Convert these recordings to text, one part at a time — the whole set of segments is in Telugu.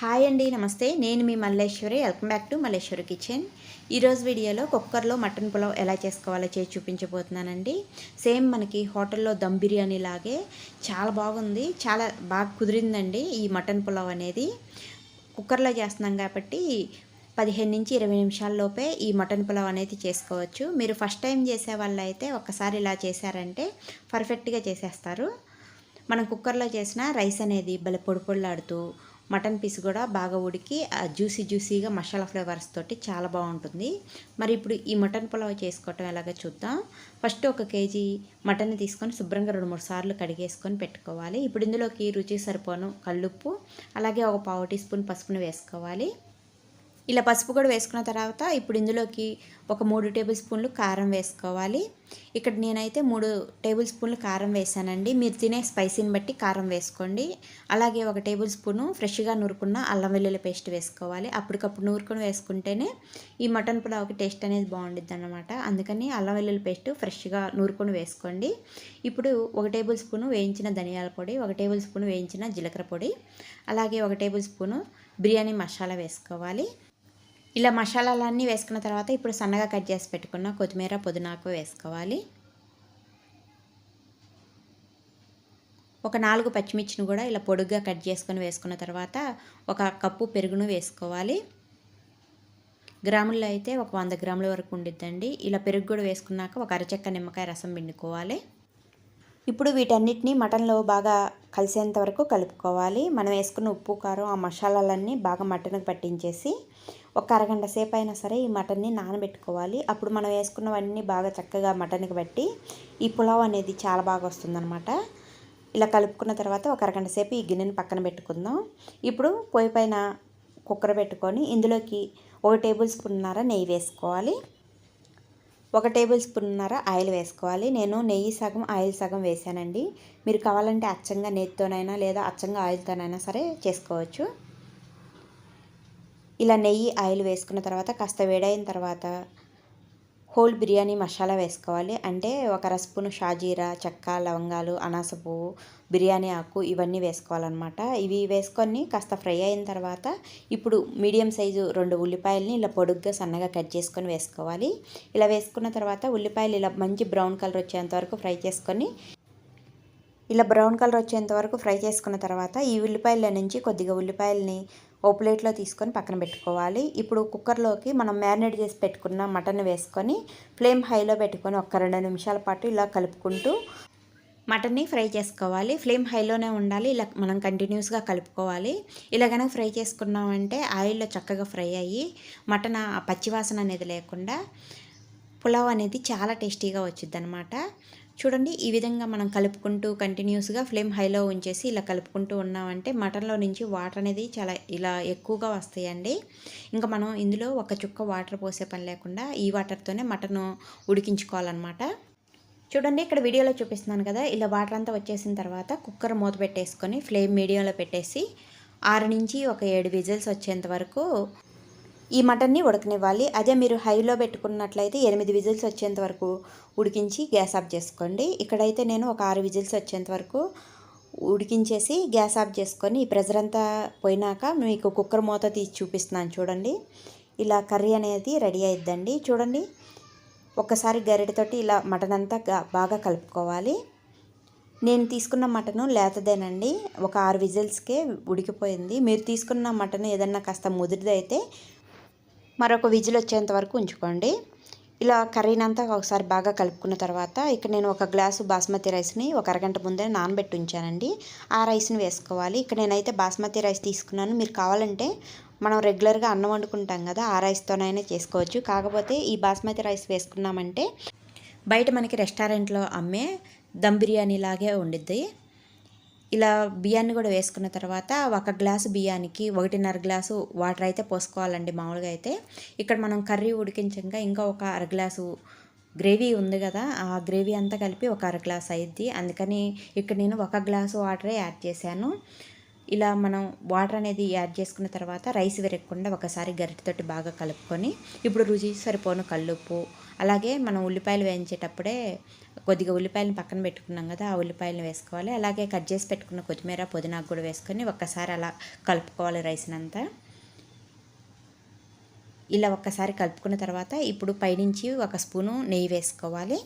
హాయ్ అండి నమస్తే. నేను మీ Malleswari. Welcome back to Malleswari kitchen. ఈరోజు వీడియోలో కుక్కర్లో మటన్ పులావ్ ఎలా చేసుకోవాలో చేసి చూపించబోతున్నానండి. సేమ్ మనకి హోటల్లో దమ్ బిర్యానీ లాగే చాలా బాగుంది. చాలా బాగా కుదిరిందండి ఈ మటన్ పులావ్ అనేది. కుక్కర్లో చేస్తున్నాం కాబట్టి పదిహేను నుంచి ఇరవై నిమిషాల్లోపే ఈ మటన్ పులావ్ అనేది చేసుకోవచ్చు. మీరు ఫస్ట్ టైం చేసే వాళ్ళు అయితే ఒక్కసారి ఇలా చేశారంటే పర్ఫెక్ట్గా చేసేస్తారు. మనం కుక్కర్లో చేసిన రైస్ అనేది భలే పొడి పొడిలాడుతూ మటన్ పీస్ కూడా బాగా ఉడికి జ్యూసీ జ్యూసీగా మసాలా ఫ్లేవర్స్ తోటి చాలా బాగుంటుంది. మరి ఇప్పుడు ఈ మటన్ పులావ్ చేసుకోవటం ఎలాగో చూద్దాం. ఫస్ట్ ఒక కేజీ మటన్ తీసుకొని శుభ్రంగా రెండు మూడు సార్లు కడిగేసుకొని పెట్టుకోవాలి. ఇప్పుడు ఇందులోకి రుచి సరిపోను కల్లుప్పు అలాగే ఒక పావు టీ స్పూన్ పసుపును వేసుకోవాలి. ఇలా పసుపు కూడా వేసుకున్న తర్వాత ఇప్పుడు ఇందులోకి ఒక మూడు టేబుల్ స్పూన్లు కారం వేసుకోవాలి. ఇక్కడ నేనైతే మూడు టేబుల్ స్పూన్లు కారం వేసానండి. మీరు తినే స్పైసీని బట్టి కారం వేసుకోండి. అలాగే ఒక టేబుల్ స్పూను ఫ్రెష్గా నూరుకున్న అల్లం వెల్లుల్లి పేస్ట్ వేసుకోవాలి. అప్పటికప్పుడు నూరుకొని వేసుకుంటేనే ఈ మటన్ పులావ్కి టేస్ట్ అనేది బాగుండిద్ది అనమాట అందుకని అల్లం వెల్లుల్లి పేస్ట్ ఫ్రెష్గా నూరుకొని వేసుకోండి. ఇప్పుడు ఒక టేబుల్ స్పూను వేయించిన ధనియాల పొడి ఒక టేబుల్ స్పూన్ వేయించిన జీలకర్ర పొడి అలాగే ఒక టేబుల్ స్పూను బిర్యానీ మసాలా వేసుకోవాలి. ఇలా మసాలాలన్నీ వేసుకున్న తర్వాత ఇప్పుడు సన్నగా కట్ చేసి పెట్టుకున్న కొత్తిమీర పుదీనాకు వేసుకోవాలి. ఒక నాలుగు పచ్చిమిర్చిని కూడా ఇలా పొడుగ్గా కట్ చేసుకొని వేసుకున్న తర్వాత ఒక కప్పు పెరుగును వేసుకోవాలి. గ్రాముల్లో అయితే ఒక వంద గ్రాముల వరకు ఉండిద్దండి. ఇలా పెరుగు కూడా వేసుకున్నాక ఒక అరచెక్క నిమ్మకాయ రసం పిండుకోవాలి. ఇప్పుడు వీటన్నిటిని మటన్లో బాగా కలిసేంత వరకు కలుపుకోవాలి. మనం వేసుకున్న ఉప్పు కారం ఆ మసాలాలన్నీ బాగా మటన్కి పట్టించేసి ఒక అరగంట సేపు అయినా సరే ఈ మటన్ని నానబెట్టుకోవాలి. అప్పుడు మనం వేసుకున్నవన్నీ బాగా చక్కగా మటన్కి బట్టి ఈ పులావ్ అనేది చాలా బాగా వస్తుందన్నమాట. ఇలా కలుపుకున్న తర్వాత ఒక అరగంట సేపు ఈ గిన్నెని పక్కన పెట్టుకుందాం. ఇప్పుడు పొయ్యి పైన కుక్కర్ పెట్టుకొని ఇందులోకి ఒక టేబుల్ స్పూన్నర నెయ్యి వేసుకోవాలి. ఒక టేబుల్ స్పూన్నర ఆయిల్ వేసుకోవాలి. నేను నెయ్యి సగం ఆయిల్ సగం వేసానండి మీరు కావాలంటే అచ్చంగా నెయ్యితోనైనా లేదా అచ్చంగా ఆయిల్తోనైనా సరే చేసుకోవచ్చు. ఇలా నెయ్యి ఆయిల్ వేసుకున్న తర్వాత కాస్త వేడైన తర్వాత హోల్ బిర్యానీ మసాలా వేసుకోవాలి. అంటే ఒక రస్పును షాజీరా చెక్క లవంగాలు అనాస పువ్వు బిర్యానీ ఆకు ఇవన్నీ వేసుకోవాలన్నమాట. ఇవి వేసుకొని కాస్త ఫ్రై అయిన తర్వాత ఇప్పుడు మీడియం సైజు రెండు ఉల్లిపాయలని ఇలా పొడుగ్గా సన్నగా కట్ చేసుకొని వేసుకోవాలి. ఇలా వేసుకున్న తర్వాత ఉల్లిపాయలు ఇలా మంచి బ్రౌన్ కలర్ వచ్చేంత వరకు ఫ్రై చేసుకొని ఇలా బ్రౌన్ కలర్ వచ్చేంత వరకు ఫ్రై చేసుకున్న తర్వాత ఈ ఉల్లిపాయల నుంచి కొద్దిగా ఉల్లిపాయలని ఓ ప్లేట్లో తీసుకొని పక్కన పెట్టుకోవాలి. ఇప్పుడు కుక్కర్లోకి మనం మ్యారినేట్ చేసి పెట్టుకున్న మటన్ వేసుకొని ఫ్లేమ్ హైలో పెట్టుకొని ఒక రెండు నిమిషాల పాటు ఇలా కలుపుకుంటూ మటన్ని ఫ్రై చేసుకోవాలి. ఫ్లేమ్ హైలోనే ఉండాలి. ఇలా మనం కంటిన్యూస్గా కలుపుకోవాలి. ఇలా కనుక ఫ్రై చేసుకున్నామంటే ఆయిల్లో చక్కగా ఫ్రై అయ్యి మటన్ పచ్చివాసన అనేది లేకుండా పులావ్ అనేది చాలా టేస్టీగా వచ్చింది అనమాట చూడండి ఈ విధంగా మనం కలుపుకుంటూ కంటిన్యూస్గా ఫ్లేమ్ హైలో ఉంచేసి ఇలా కలుపుకుంటూ ఉన్నామంటే మటన్లో నుంచి వాటర్ అనేది చాలా ఇలా ఎక్కువగా వస్తాయండి. ఇంకా మనం ఇందులో ఒక చుక్క వాటర్ పోసే పని లేకుండా ఈ వాటర్తోనే మటన్ ఉడికించుకోవాలన్నమాట. చూడండి ఇక్కడ వీడియోలో చూపిస్తున్నాను కదా ఇలా వాటర్ అంతా వచ్చేసిన తర్వాత కుక్కర్ మూత పెట్టేసుకొని ఫ్లేమ్ మీడియంలో పెట్టేసి ఆరు నుంచి ఒక ఏడు విజిల్స్ వచ్చేంత వరకు ఈ మటన్ని ఉడకనివ్వాలి. అదే మీరు హైలో పెట్టుకున్నట్లయితే ఎనిమిది విజిల్స్ వచ్చేంత వరకు ఉడికించి గ్యాస్ ఆఫ్ చేసుకోండి. ఇక్కడైతే నేను ఒక ఆరు విజిల్స్ వచ్చేంత వరకు ఉడికించేసి గ్యాస్ ఆఫ్ చేసుకొని ఈ ప్రెజర్ అంతా పోయినాక మీకు కుక్కర్ మూత తీసి చూపిస్తున్నాను చూడండి. ఇలా కర్రీ అనేది రెడీ అయిద్దండి. చూడండి. ఒక్కసారి గరిటతోటి ఇలా మటన్ అంతా బాగా కలుపుకోవాలి. నేను తీసుకున్న మటను లేతదేనండి. ఒక ఆరు విజిల్స్కే ఉడికిపోయింది. మీరు తీసుకున్న మటన్ ఏదన్నా కాస్త ముదిరిదైతే మరొక విజిల్ వచ్చేంత వరకు ఉంచుకోండి. ఇలా కర్రీనంతా ఒకసారి బాగా కలుపుకున్న తర్వాత ఇక్కడ నేను ఒక గ్లాసు బాస్మతి రైస్ని ఒక అరగంట ముందే నానబెట్టి ఉంచానండి. ఆ రైస్ని వేసుకోవాలి. ఇక్కడ నేనైతే బాస్మతి రైస్ తీసుకున్నాను. మీరు కావాలంటే మనం రెగ్యులర్గా అన్నం వండుకుంటాం కదా ఆ రైస్తోనైనా చేసుకోవచ్చు. కాకపోతే ఈ బాస్మతి రైస్ వేసుకున్నామంటే బయట మనకి రెస్టారెంట్లో అమ్మే దమ్ బిర్యానీ లాగే ఉండిద్ది. ఇలా బియ్యాన్ని కూడా వేసుకున్న తర్వాత ఒక గ్లాసు బియ్యానికి ఒకటిన్నర గ్లాసు వాటర్ అయితే పోసుకోవాలండి మామూలుగా అయితే. ఇక్కడ మనం కర్రీ ఉడికించగా ఇంకా ఒక అర గ్లాసు గ్రేవీ ఉంది కదా ఆ గ్రేవీ అంతా కలిపి ఒక అర గ్లాస్ అయింది అందుకని ఇక్కడ నేను ఒక గ్లాసు వాటరే యాడ్ చేశాను. ఇలా మనం వాటర్ అనేది యాడ్ చేసుకున్న తర్వాత రైస్ విరగకుండా ఒకసారి గరిటెతోటి బాగా కలుపుకొని ఇప్పుడు రుచి సరిపోను కల్లుప్పు. అలాగే మనం ఉల్లిపాయలు వేయించేటప్పుడే కొద్దిగా ఉల్లిపాయలను పక్కన పెట్టుకున్నాం కదా ఆ ఉల్లిపాయలను వేసుకోవాలి. అలాగే కట్ చేసి పెట్టుకున్న కొత్తిమీర పుదీనాకు కూడా వేసుకొని ఒక్కసారి అలా కలుపుకోవాలి రైస్నంతా ఇలా ఒక్కసారి కలుపుకున్న తర్వాత ఇప్పుడు పైనుంచి ఒక స్పూను నెయ్యి వేసుకోవాలి.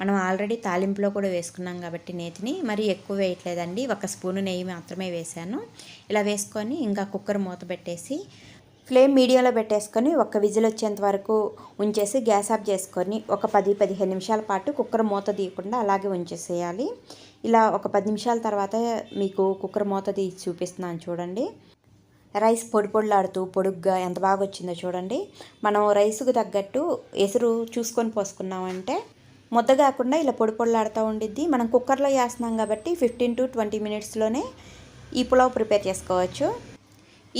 మనం ఆల్రెడీ తాలింపులో కూడా వేసుకున్నాం కాబట్టి నేతిని మరి ఎక్కువ వేయట్లేదండి. ఒక స్పూను నెయ్యి మాత్రమే వేసాను ఇలా వేసుకొని ఇంకా కుక్కర్ మూత పెట్టేసి ఫ్లేమ్ మీడియంలో పెట్టేసుకొని ఒక విజిల్ వచ్చేంత వరకు ఉంచేసి గ్యాస్ ఆఫ్ చేసుకొని ఒక పది పదిహేను నిమిషాల పాటు కుక్కర్ మూత తీయకుండా అలాగే ఉంచేసేయాలి. ఇలా ఒక పది నిమిషాల తర్వాత మీకు కుక్కర్ మూత తీసి చూపిస్తున్నాను చూడండి. రైస్ పొడి పొడిలాడుతూ పొడుగ్గా ఎంత బాగా వచ్చిందో చూడండి. మనం రైస్కు తగ్గట్టు ఎసురు చూసుకొని పోసుకున్నామంటే ముద్ద కాకుండా ఇలా పొడి పొడిలాడుతూ ఉండిద్ది. మనం కుక్కర్లో వేస్తున్నాం కాబట్టి ఫిఫ్టీన్ టు ట్వంటీ మినిట్స్లోనే ఈ పులావ్ ప్రిపేర్ చేసుకోవచ్చు.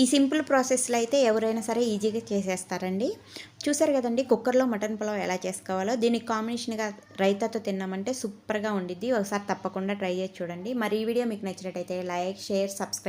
ఈ సింపుల్ ప్రాసెస్లో అయితే ఎవరైనా సరే ఈజీగా చేసేస్తారండి. చూసారు కదండి కుక్కర్లో మటన్ పులావ్ ఎలా చేసుకోవాలో. దీనికి కాంబినేషన్గా రైతాతో తిన్నామంటే సూపర్గా ఉండిద్ది. ఒకసారి తప్పకుండా ట్రై చేసి చూడండి. మరి ఈ వీడియో మీకు నచ్చినట్టయితే లైక్ షేర్ సబ్స్క్రైబ్